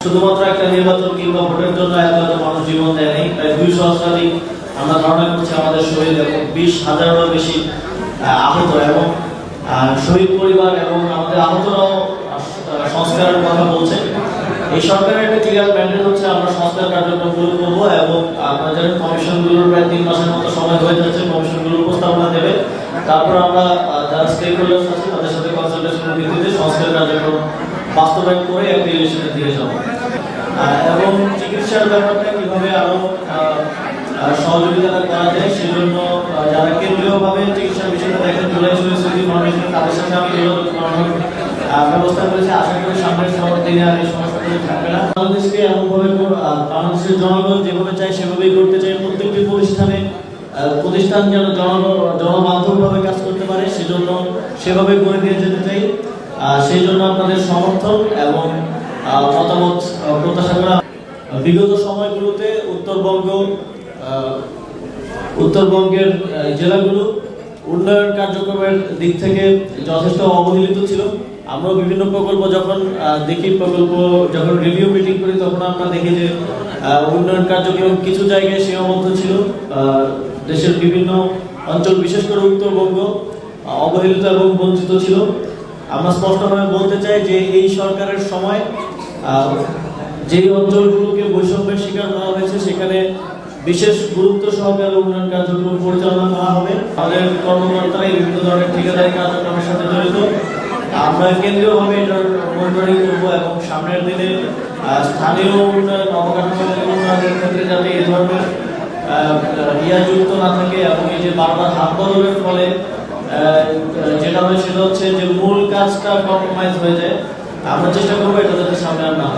শুধুমাত্র একটা নির্বাচন কিংবা ভোটের জন্য এত এত মানুষ জীবন দেয় নাই প্রায় দুই সহস্রাধিক আমরা ধারণা করছি আমাদের শহীদ এবং বিশ হাজারেরও বেশি আহ, আহত এবং শহীদ পরিবার এবং আমাদের আহতরাও সংস্কারের কথা বলছে। এই সরকারের একটা ক্লিয়ার ম্যান্ডেট হচ্ছে আমরা সংস্কার কার্যক্রমগুলো করব এবং আপনারা জানেন কমিশনগুলোর প্রায় তিন মাসের মতো সময় হয়ে যাচ্ছে কমিশনগুলোর উপস্থাপনা দেবে। তারপর আমরা যারা স্টেক হোল্ডার্স আছে তাদের সাথে কনসালটেশনের ভিত্তিতে সংস্কার কার্যক্রম বাস্তবায়ন করে একটা ইলেকশনের দিকে যাব। এবং চিকিৎসার ব্যাপারটা কীভাবে আরও আহ, আহ, সহযোগিতা করা যায় সেজন্য যারা কেন্দ্রীয়ভাবে চিকিৎসার বিষয়টা দেখেন জুলাই ফাউন্ডেশন তাদের সাথে আমি যোগাযোগ করানোর ব্যবস্থা করেছি। আশা করি সামনের সব দিনে আর এই সমস্যাগুলো থাকবে না। বাংলাদেশকে এমনভাবে বাংলাদেশের জনগণ যেভাবে চায় সেভাবেই করতে চাই প্রত্যেকটি প্রতিষ্ঠানে প্রতিষ্ঠান যেন জনগণ জনবান্ধবভাবে কাজ করতে পারে সেজন্য সেভাবে করে দিয়ে যেতে সেই জন্য আপনাদের সমর্থন এবং মতামত প্রত্যাশা করা বিগত সময়গুলোতে উত্তরবঙ্গ উত্তরবঙ্গের জেলাগুলো উন্নয়ন কার্যক্রমের দিক থেকে যথেষ্ট অবহেলিত ছিল। আমরা বিভিন্ন প্রকল্প যখন দেখি, প্রকল্প যখন রিভিউ মিটিং করি, তখন আমরা দেখি যে উন্নয়ন কার্যক্রম কিছু জায়গায় সীমাবদ্ধ ছিল। দেশের বিভিন্ন অঞ্চল, বিশেষ করে উত্তরবঙ্গ অবহেলিত এবং বঞ্চিত ছিল। আমরা স্পষ্টভাবে বলতে চাই যে এই সরকারের সময় যেই অঞ্চলগুলোকে বৈষম্যের শিকার করা হয়েছে, সেখানে বিশেষ গুরুত্ব সহকারে উন্নয়ন কার্যক্রম পরিচালনা করা হবে। আমাদের কর্মকর্তারা বিভিন্ন ধরনের ঠিকাদারি কার্যক্রমের সাথে জড়িত। আমরা কেন্দ্রীয়ভাবে এটার মনিটরিং করব এবং সামনের দিনে স্থানীয় উন্নয়ন অবকাঠামোগত উন্নয়নের ক্ষেত্রে যাতে এই ধরনের ইয়া যুক্ত না থাকে এবং এই যে বারবার হাত বদলের ফলে যেটা হয় সেটা হচ্ছে যে মূল কাজটা কম্প্রোমাইজ হয়ে যায়। আমরা চেষ্টা করব এটা যাতে সামনে আর না